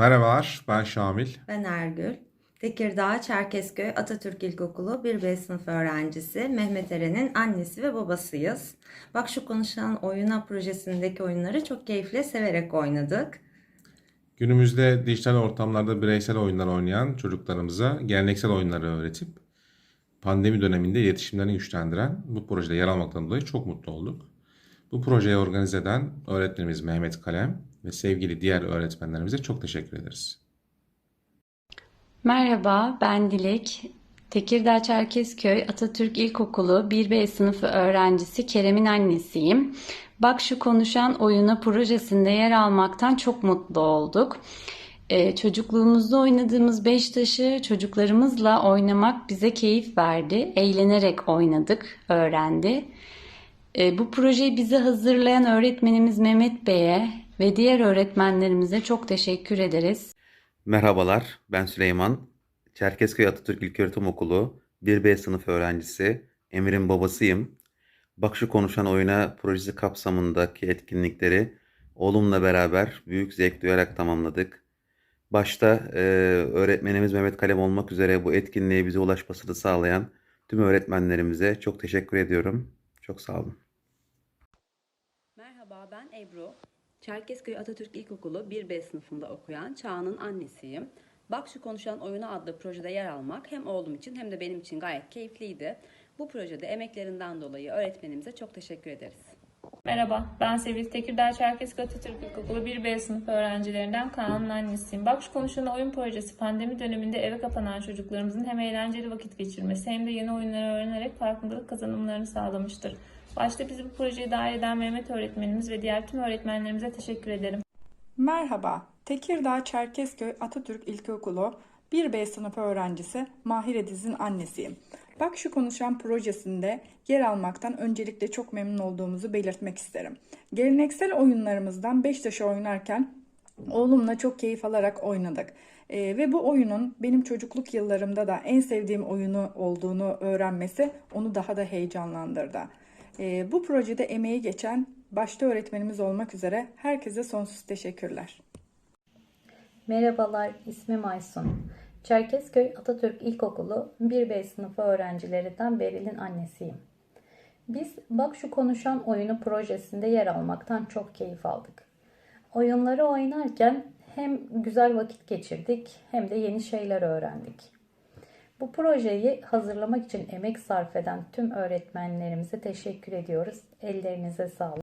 Merhabalar, ben Şamil. Ben Ergül. Tekirdağ Çerkezköy Atatürk İlkokulu 1B sınıf öğrencisi Mehmet Eren'in annesi ve babasıyız. Bak şu konuşan oyuna projesindeki oyunları çok keyifle severek oynadık. Günümüzde dijital ortamlarda bireysel oyunlar oynayan çocuklarımıza geleneksel oyunları öğretip pandemi döneminde iletişimlerini güçlendiren bu projede yer almaktan dolayı çok mutlu olduk. Bu projeyi organize eden öğretmenimiz Mehmet Kalem ve sevgili diğer öğretmenlerimize çok teşekkür ederiz. Merhaba, ben Dilek. Tekirdağ Çerkezköy Atatürk İlkokulu 1B sınıfı öğrencisi Kerem'in annesiyim. Bak şu konuşan oyunu projesinde yer almaktan çok mutlu olduk. Ee, çocukluğumuzda oynadığımız beş taşı çocuklarımızla oynamak bize keyif verdi. Eğlenerek oynadık, öğrendi. Ee, bu projeyi bize hazırlayan öğretmenimiz Mehmet Bey'e ve diğer öğretmenlerimize çok teşekkür ederiz. Merhabalar, ben Süleyman. Çerkezköy Atatürk İlköğretim Okulu 1B sınıf öğrencisi, Emir'in babasıyım. Bak şu konuşan oyuna projesi kapsamındaki etkinlikleri oğlumla beraber büyük zevk duyarak tamamladık. Başta e, öğretmenimiz Mehmet Kalem olmak üzere bu etkinliğe bize ulaşmasını sağlayan tüm öğretmenlerimize çok teşekkür ediyorum. Çok sağ olun. Merhaba ben Ebru. Çerkezköy Atatürk İlkokulu 1B sınıfında okuyan Çağan'ın annesiyim. Bak şu konuşan oyunu adlı projede yer almak hem oğlum için hem de benim için gayet keyifliydi. Bu projede emeklerinden dolayı öğretmenimize çok teşekkür ederiz. Merhaba, ben Sevil Tekirdağ Çerkezköy Atatürk İlkokulu 1B sınıf öğrencilerinden Kaan'ın annesiyim. Bak şu konuşan oyun projesi pandemi döneminde eve kapanan çocuklarımızın hem eğlenceli vakit geçirmesi hem de yeni oyunları öğrenerek farkındalık kazanımlarını sağlamıştır. Başta bizi bu projeye dahil eden Mehmet öğretmenimiz ve diğer tüm öğretmenlerimize teşekkür ederim. Merhaba, Tekirdağ Çerkezköy Atatürk İlkokulu 1B sınıfı öğrencisi Mahir Ediz'in annesiyim. Bak şu konuşan projesinde yer almaktan öncelikle çok memnun olduğumuzu belirtmek isterim. Geleneksel oyunlarımızdan 5 taşı oynarken oğlumla çok keyif alarak oynadık. Ee, ve bu oyunun benim çocukluk yıllarımda da en sevdiğim oyunu olduğunu öğrenmesi onu daha da heyecanlandırdı. Ee, bu projede emeği geçen başta öğretmenimiz olmak üzere herkese sonsuz teşekkürler. Merhabalar, ismim Aysun. Çerkezköy Atatürk İlkokulu 1B sınıfı öğrencilerinden Beril'in annesiyim. Biz Bak Şu Konuşan Oyunu projesinde yer almaktan çok keyif aldık. Oyunları oynarken hem güzel vakit geçirdik hem de yeni şeyler öğrendik. Bu projeyi hazırlamak için emek sarf eden tüm öğretmenlerimize teşekkür ediyoruz. Ellerinize sağlık.